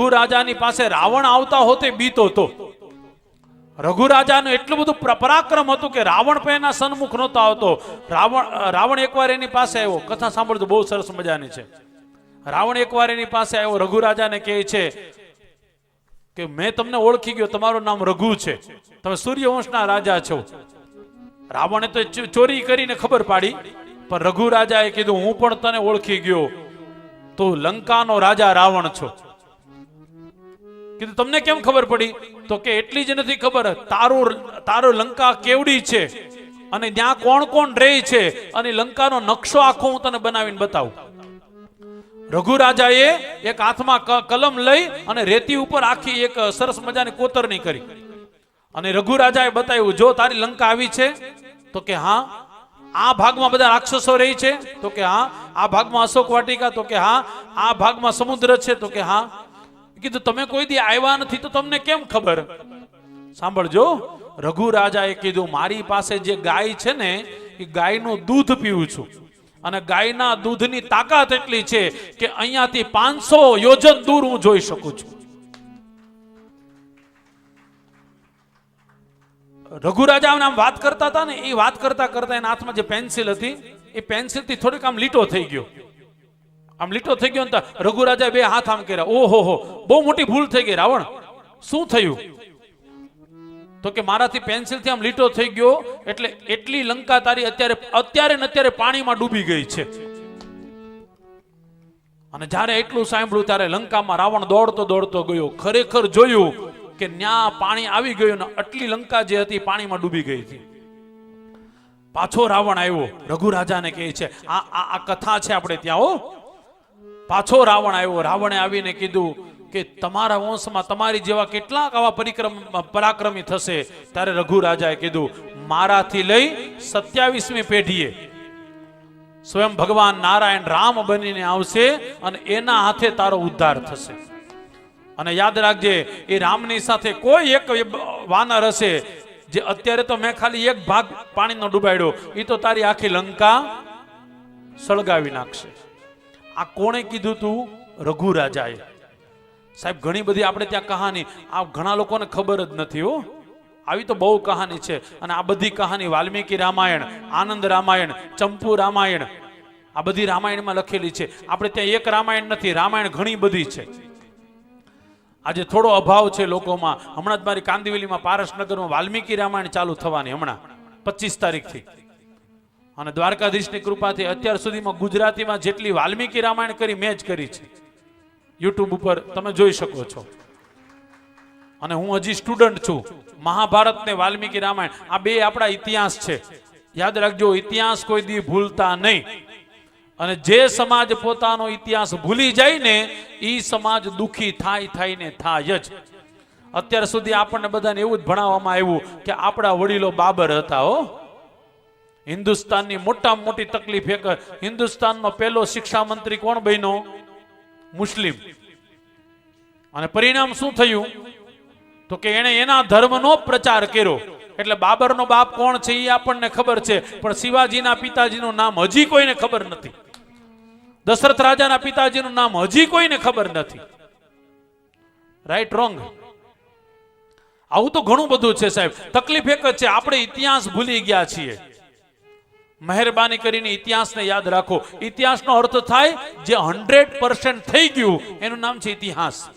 રઘુ રાજાની પાસે રાવણ આવતા હોતે બીતો તો. રઘુ રાજાનું એટલું બધું પ્ર- પરાક્રમ હતું કે રાવણ પણ એના સન્મુખ નહોતો આવતો. રાવણ રાવણ એકવાર એની પાસે આવ્યો. કથા સાંભળતો બહુ સરસ મજાની છે. રાવણ એકવાર એની પાસે આવ્યો. રઘુ રાજાને કહે છે કે, મેં તમને ઓળખી ગયો. તમારું નામ રઘુ છે. તમે સૂર્યવંશના રાજા છો. રાવણે તો ચોરી કરીને ખબર પાડી. પણ રઘુ રાજાએ કીધું, હું પણ તને ઓળખી ગયો. તું લંકાનો રાજા રાવણ છો. કીધું તમને કેમ ખબર પડી? તો કે એટલી જ નથી ખબર, તારું તારું લંકા કેવડી છે? અને ત્યાં કોણ કોણ રહે છે? અને લંકાનો નકશો આખો હું તને બનાવીને બતાવું. રઘુરાજાએ એક હાથમાં કલમ લઈ અને રેતી ઉપર આખી એક સરસ મજાની કોતરણી કરી. અને રઘુરાજાએ બતાવ્યું, જો તારી લંકા આવી છે, તો કે હા, આ ભાગમાં બધા રાક્ષસો રહી છે? તો કે હા, આ ભાગમાં અશોક વાટિકા? તો કે હા, આ ભાગમાં સમુદ્ર છે? તો કે હા કીધું, તમે કોઈ દી આવ્યા નથી તો તમને કેમ ખબર? સાંભળજો રઘુ રાજાએ કીધું, મારી પાસે જે ગાય છે ને, એ ગાયનું દૂધ પીવું છું. અને ગાયના દૂધની તાકાત એટલી છે કે અહીંયાથી પાંચસો યોજન દૂર હું જોઈ શકું છું. રઘુરાજા આમ વાત કરતા હતા ને, એ વાત કરતા કરતા એના હાથમાં જે પેન્સિલ હતી, એ પેન્સિલથી થોડીક આમ લીટો થઈ ગયો. આમ લીટો થઈ ગયો રઘુરાજા બે હાથ આમ કર્યા. ઓહો હો, બહુ મોટી ભૂલ થઈ ગઈ રાવણ. શું થયું? તો કે મારાથી પેન્સિલથી આમ લીટો થઈ ગયો, એટલે એટલી લંકા તારી અત્યારે અત્યારે ને અત્યારે પાણીમાં ડૂબી ગઈ છે. અને જ્યારે એટલું સાંભળ્યું ત્યારે લંકામાં રાવણ દોડતો દોડતો ગયો. ખરેખર જોયું કે ન્યા પાણી આવી ગયું ને આટલી લંકા જે હતી પાણીમાં ડૂબી ગઈ હતી. પાછો રાવણ આવ્યો. રઘુ રાજાને કહે છે આ આ કથા છે આપણે ત્યાં, હો. પાછો રાવણ આવ્યો. રાવણે આવીને કીધું કે તમારા વંશમાં તમારી જેવા કેટલાક આવા પરિક્રમ, પરાક્રમી થશે. ત્યારે રઘુ રાજાએ કીધું, મારાથી લઈ સત્યાવીસમી પેઢીએ સ્વયં ભગવાન નારાયણ રામ બનીને આવશે અને એના હાથે તારો ઉદ્ધાર થશે. અને યાદ રાખજે, એ રામની સાથે કોઈ એક વાનર હશે જે અત્યારે તો મેં ખાલી એક ભાગ પાણીનો ડૂબાડ્યો. એ તો તારી આખી લંકા સળગાવી નાખશે. આ કોણે કીધું તું? રઘુ રાજાએ સાહેબ, ઘણી બધી આપણે ત્યાં કહાની, આ ઘણા લોકોને ખબર જ નથી હો. આવી તો બહુ કહાની છે. અને આ બધી કહાની વાલ્મીકી રામાયણ, આનંદ રામાયણ, ચંપુ રામાયણ, આ બધી રામાયણમાં લખેલી છે. આપણે ત્યાં એક રામાયણ નથી, રામાયણ ઘણી બધી છે. આજે થોડો અભાવ છે લોકોમાં. હમણાં જ મારી કાંદિવલીમાં પારસનગરમાં વાલ્મીકી રામાયણ ચાલુ થવાની હમણાં, પચીસ તારીખથી. અને દ્વારકાધીશની કૃપાથી અત્યાર સુધીમાં ગુજરાતીમાં જેટલી વાલ્મીકી રામાયણ કરી, મેં જ કરી છે. યુટ્યુબ ઉપર તમે જોઈ શકો છો. અને હું હજી સ્ટુડન્ટ છું. મહાભારત ને વાલ્મીકી રામાયણ, આ બે આપણા ઇતિહાસ છે. યાદ રાખજો, ઇતિહાસ કોઈ દી ભૂલતા નહીં. અને જે સમાજ પોતાનો ઇતિહાસ ભૂલી જાય ને એ સમાજ દુખી થાય થાય ને થાય જ. અત્યાર સુધી આપણને બધાને એવું જ ભણાવવામાં આવ્યું કે આપણા વડીલો બાબર હતા, હો. હિન્દુસ્તાનની મોટામાં મોટી તકલીફ એક, હિન્દુસ્તાનનો પહેલો શિક્ષા મંત્રી કોણ બન્યો? મુસ્લિમ. અને પરિણામ શું થયું? તો કે એણે એના ધર્મનો પ્રચાર કર્યો. એટલે બાબરનો બાપ કોણ છે એ આપણને ખબર છે, પણ શિવાજીના પિતાજીનું નામ હજી કોઈને ખબર નથી. દશરથ રાજાના પિતાજીનું નામ હજી કોઈને ખબર નથી. રાઈટ રોંગ આવું તો ઘણું બધું છે સાહેબ. તકલીફ એક જ છે, આપણે ઇતિહાસ ભૂલી ગયા છીએ. મહેરબાની કરીને ઇતિહાસને યાદ રાખો. ઇતિહાસનો અર્થ થાય જે હંડ્રેડ થઈ ગયું. એનું નામ છે ઇતિહાસ.